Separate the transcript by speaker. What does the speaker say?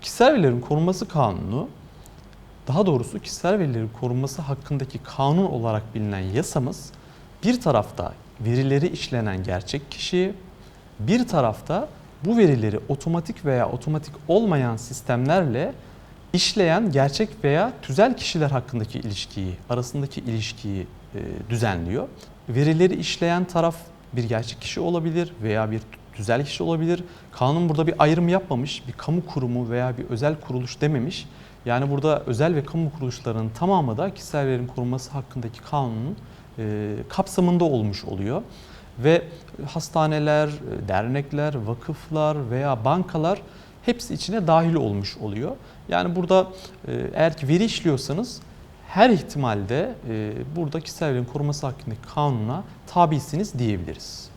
Speaker 1: Kişisel verilerin korunması kanunu, daha doğrusu kişisel verilerin korunması hakkındaki kanun olarak bilinen yasamız bir tarafta verileri işlenen gerçek kişi, bir tarafta bu verileri otomatik veya otomatik olmayan sistemlerle işleyen gerçek veya tüzel kişiler hakkındaki ilişkiyi, arasındaki ilişkiyi e, düzenliyor. Verileri işleyen taraf bir gerçek kişi olabilir veya bir tüzel kişi olabilir. Kanun burada bir ayrım yapmamış, bir kamu kurumu veya bir özel kuruluş dememiş. Yani burada özel ve kamu kuruluşlarının tamamı da kişisel verilerin korunması hakkındaki kanunun e, kapsamında olmuş oluyor. Ve hastaneler, dernekler, vakıflar veya bankalar hepsi içine dahil olmuş oluyor. Yani burada e, eğer ki veri işliyorsanız her ihtimalde e, burada kişisel verilerin korunması hakkındaki kanuna tabisiniz diyebiliriz.